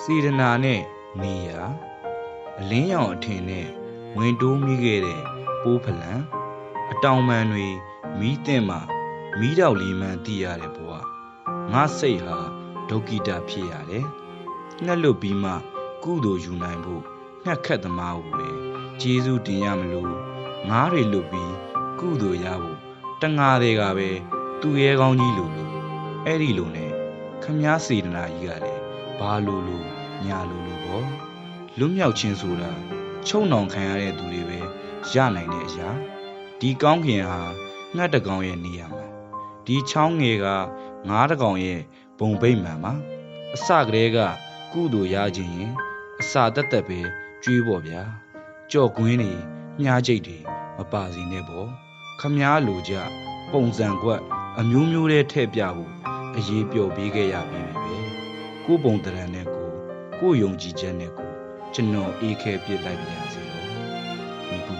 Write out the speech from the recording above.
စေတနာနဲ့နေရာအလင်းရောင်အထင်နဲ့ဝင်တိုးမိခဲ့တဲ့ပိုးဖလံအတောင်ပံတွေမီးတင်မှမီးတောက်လီမှန်သိရတဲ့ဘဝငါစိတ်ဟာဒုက္ခိတဖြစ်ရတယ်ငှက်လွတ်ပြီးမှကုသိုလ်ယူနိုင်ဖို့ငှက်ခတ်သမားကိုပဲကျေးဇူးတင်ရမလို့ငားတွေလွတ်ပြီးကုသိုလ်ရဖို့တငါတွေကပဲသူရဲကောင်းကြီးလိုလိုအဲ့ဒီလိုနဲ့ခမားစေတနာကြီးကလည်း ဘာလိုလိုညာလိုလိုပေါ့လွတ်မြောက်ခြင်းဆိုတာချုံနှောင်ခံရတဲ့သူတွေပဲရနိုင်တဲ့အရာဒီကောင်းခင်ဟာငှက်တကောင်ရဲ့နေရာမှာဒီချောင်းငယ်ကငားတကောင်ရဲ့ဘုံဗိမ့်မှန်မှာအစကတည်းကကုသိုလ်ရခြင်းရင်အစာတက်တက်ပဲကျွေးပေါ့ဗျာကြော့ကွင်းတွေမြားကြိတ်တွေမပါစီနဲ့ပေါ့ခမားလိုကြပုံစံကွက် အမျိုးမျိုးတဲ့ထဲ့ပြဖို့အရေးပျော်ပေးခဲ့ရပြီပဲ ကိုပုံတရံနဲ့ကိုကိုယုံကြည်ချက်နဲ့ကိုကျွန်တော်အေးခဲပြစ်လိုက်ပါရစေတော့မိဘူး